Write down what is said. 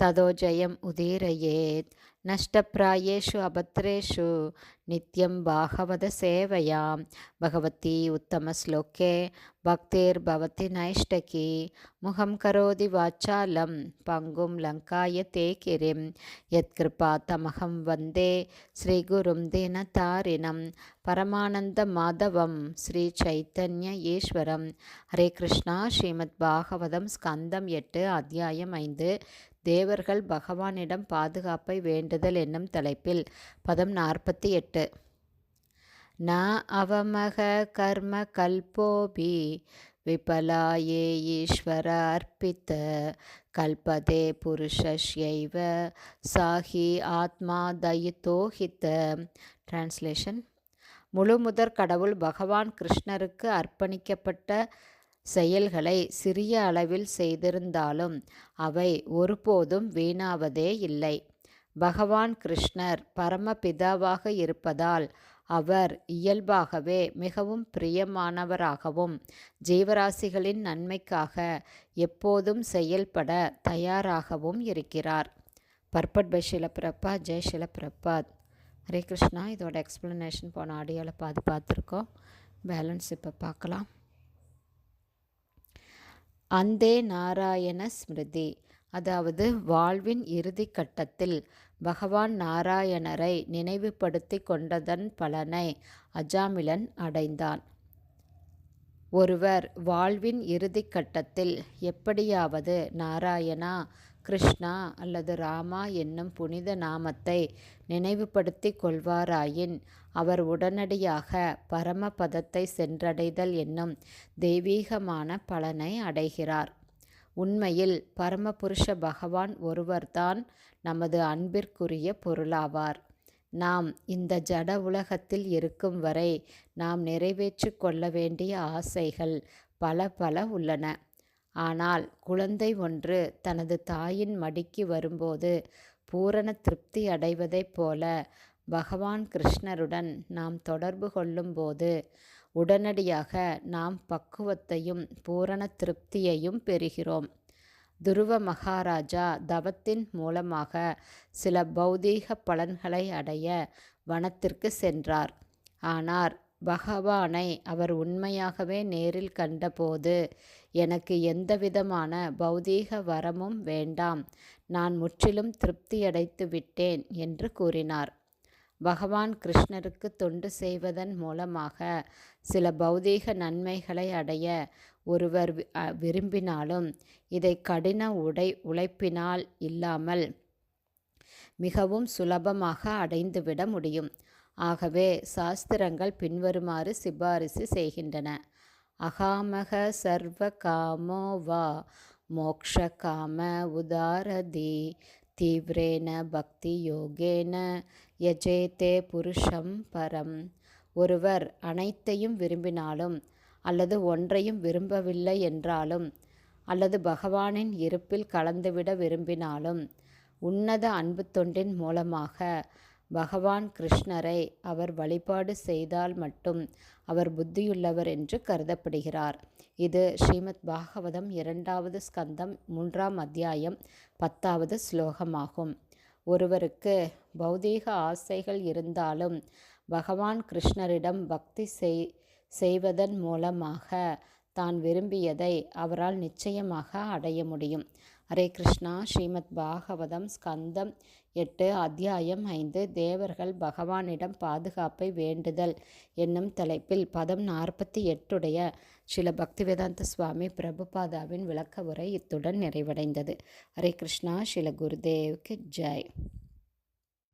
ததோ ஜெயம் உதீரயேத் நஷ்டப்பிராயேஷு அபத்ரேஷு நித்யம் பாகவத சேவையாம் பகவதி உத்தமஸ்லோகே பக்திர்பவதி நைஷ்டகி முகம் கரோதி வாச்சாலம் பங்கும் லங்காய தே கிரிம் யத்கிருபா தமகம் வந்தே ஸ்ரீகுரும் தினதாரிணம் பரமானந்த மாதவம் ஸ்ரீ சைத்தன்ய ஈஸ்வரம் ஹரே கிருஷ்ணா. ஸ்ரீமத் பாகவதம் ஸ்கந்தம் எட்டு அத்தியாயம் ஐந்து. தேவர்கள் பகவானிடம் பாதுகாப்பை வேண்டுதல் என்னும் தலைப்பில் பதம் நாற்பத்தி எட்டு. ந அவமக கர்ம கல்போபி விபலாயே ஈஸ்வர அர்ப்பித்த கல்பதே புருஷஸ்யைவ சாஹி ஆத்மா தயித்தோஹித்த டிரான்ஸ்லேஷன் முழுமுதற் கடவுள் பகவான் கிருஷ்ணருக்கு அர்ப்பணிக்கப்பட்ட செயல்களை சிறிய அளவில் செய்திருந்தாலும் அவை ஒருபோதும் வீணாவதே இல்லை. பகவான் கிருஷ்ணர் பரமபிதாவாக இருப்பதால் அவர் இயல்பாகவே மிகவும் பிரியமானவராகவும் ஜீவராசிகளின் நன்மைக்காக எப்போதும் செயல்பட தயாராகவும் இருக்கிறார். Purport by Srila Prabhupada Jai Srila Prabhupada Hare Krishna. இதோட எக்ஸ்ப்ளனேஷன் போன ஆடியோவில் பாதி பார்த்துருக்கோம். பேலன்ஸ் இப்போ பார்க்கலாம். அந்தே நாராயண ஸ்மிருதி. அதாவது வாழ்வின் இறுதி கட்டத்தில் பகவான் நாராயணரை நினைவுபடுத்தி கொண்டதன் பலனை அஜாமிலன் அடைந்தான். ஒருவர் வாழ்வின் இறுதி கட்டத்தில் எப்படியாவது நாராயணா கிருஷ்ணா அல்லது ராமா என்னும் புனித நாமத்தை நினைவுபடுத்தி கொள்வாராயின் அவர் உடனடியாக பரமபதத்தை சென்றடைதல் என்னும் தெய்வீகமான பலனை அடைகிறார். உண்மையில் பரமபுருஷ பகவான் ஒருவர்தான் நமது அன்பிற்குரிய பொருளாவார். நாம் இந்த ஜட உலகத்தில் இருக்கும் வரை நாம் நிறைவேற்றி கொள்ள வேண்டிய ஆசைகள் பல பல உள்ளன. ஆனால் குழந்தை ஒன்று தனது தாயின் மடிக்கு வரும்போது பூரண திருப்தி அடைவதைப் போல பகவான் கிருஷ்ணருடன் நாம் தொடர்பு கொள்ளும்போது உடனடியாக நாம் பக்குவத்தையும் பூரண திருப்தியையும் பெறுகிறோம். துருவ மகாராஜா தவத்தின் மூலமாக சில பௌதீக பலன்களை அடைய வனத்திற்கு சென்றார். ஆனால் பகவானை அவர் உண்மையாகவே நேரில் கண்டபோது எனக்கு எந்தவிதமான பௌதீக வரமும் வேண்டாம். நான் முற்றிலும் திருப்தியடைத்து விட்டேன் என்று கூறினார். பகவான் கிருஷ்ணருக்கு தொண்டு செய்வதன் மூலமாக சில பௌதீக நன்மைகளை அடைய ஒருவர் விரும்பினாலும் இதை கடின உடை உழைப்பினால் இல்லாமல் மிகவும் சுலபமாக அடைந்துவிட முடியும். ஆகவே சாஸ்திரங்கள் பின்வருமாறு சிபாரிசு செய்கின்றன. அகாமக சர்வ காமோ வா மோக்ஷ காம உதாரதி தீவிரேன பக்தி யோகேன யஜேதே புருஷம் பரம். ஒருவர் அனைத்தையும் விரும்பினாலும் அல்லது ஒன்றையும் விரும்பவில்லை என்றாலும் அல்லது பகவானின் இருப்பில் கலந்துவிட விரும்பினாலும் உன்னத அன்பு தொண்டின் மூலமாக பகவான் கிருஷ்ணரை அவர் வழிபாடு செய்தால் மட்டும் அவர் புத்தியுள்ளவர் என்று கருதப்படுகிறார். இது ஸ்ரீமத் பாகவதம் இரண்டாவது ஸ்கந்தம் மூன்றாம் அத்தியாயம் பத்தாவது ஸ்லோகமாகும். ஒருவருக்கு பௌதீக ஆசைகள் இருந்தாலும் பகவான் கிருஷ்ணரிடம் பக்தி செய் செய்வதன் மூலமாக தான் விரும்பியதை அவரால் நிச்சயமாக அடைய முடியும். ஹரே கிருஷ்ணா. ஸ்ரீமத் பாகவதம் ஸ்கந்தம் எட்டு அத்தியாயம் ஐந்து. தேவர்கள் பகவானிடம் பாதுகாப்பை வேண்டுதல் என்னும் தலைப்பில் பதம் நாற்பத்தி எட்டுடைய சில பக்திவேதாந்த சுவாமி பிரபுபாதாவின் விளக்க உரை இத்துடன் நிறைவடைந்தது. ஹரே கிருஷ்ணா. ஸ்ரீல குருதேவுக்கு ஜெய்.